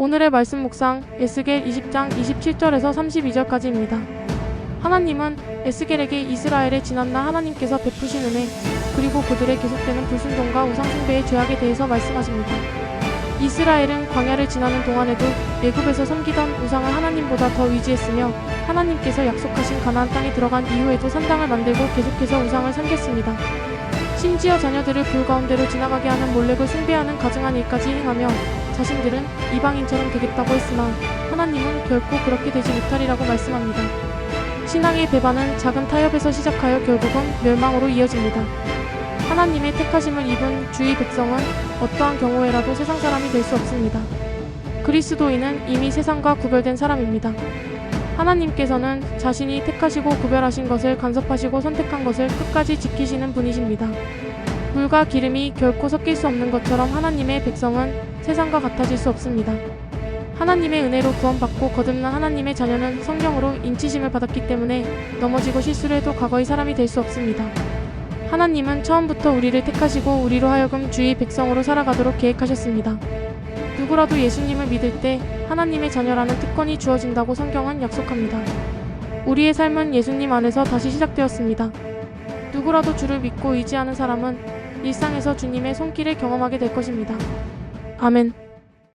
오늘의 말씀 묵상 에스겔 20장 27절에서 32절까지입니다. 하나님은 에스겔에게 이스라엘의 지난날 하나님께서 베푸신 은혜 그리고 그들의 계속되는 불순종과 우상숭배의 죄악에 대해서 말씀하십니다. 이스라엘은 광야를 지나는 동안에도 애굽에서 섬기던 우상을 하나님보다 더 의지했으며 하나님께서 약속하신 가나안 땅에 들어간 이후에도 산당을 만들고 계속해서 우상을 섬겼습니다. 심지어 자녀들을 불 가운데로 지나가게 하는 몰렉을 숭배하는 가증한 일까지 행하며 자신들은 이방인처럼 되겠다고 했으나 하나님은 결코 그렇게 되지 못하리라고 말씀합니다. 신앙의 배반은 작은 타협에서 시작하여 결국은 멸망으로 이어집니다. 하나님의 택하심을 입은 주의 백성은 어떠한 경우에라도 세상 사람이 될 수 없습니다. 그리스도인은 이미 세상과 구별된 사람입니다. 하나님께서는 자신이 택하시고 구별하신 것을 간섭하시고 선택한 것을 끝까지 지키시는 분이십니다. 물과 기름이 결코 섞일 수 없는 것처럼 하나님의 백성은 세상과 같아질 수 없습니다. 하나님의 은혜로 구원받고 거듭난 하나님의 자녀는 성령으로 인치심을 받았기 때문에 넘어지고 실수를 해도 과거의 사람이 될 수 없습니다. 하나님은 처음부터 우리를 택하시고 우리로 하여금 주의 백성으로 살아가도록 계획하셨습니다. 누구라도 예수님을 믿을 때 하나님의 자녀라는 특권이 주어진다고 성경은 약속합니다. 우리의 삶은 예수님 안에서 다시 시작되었습니다. 누구라도 주를 믿고 의지하는 사람은 일상에서 주님의 손길을 경험하게 될 것입니다. 아멘.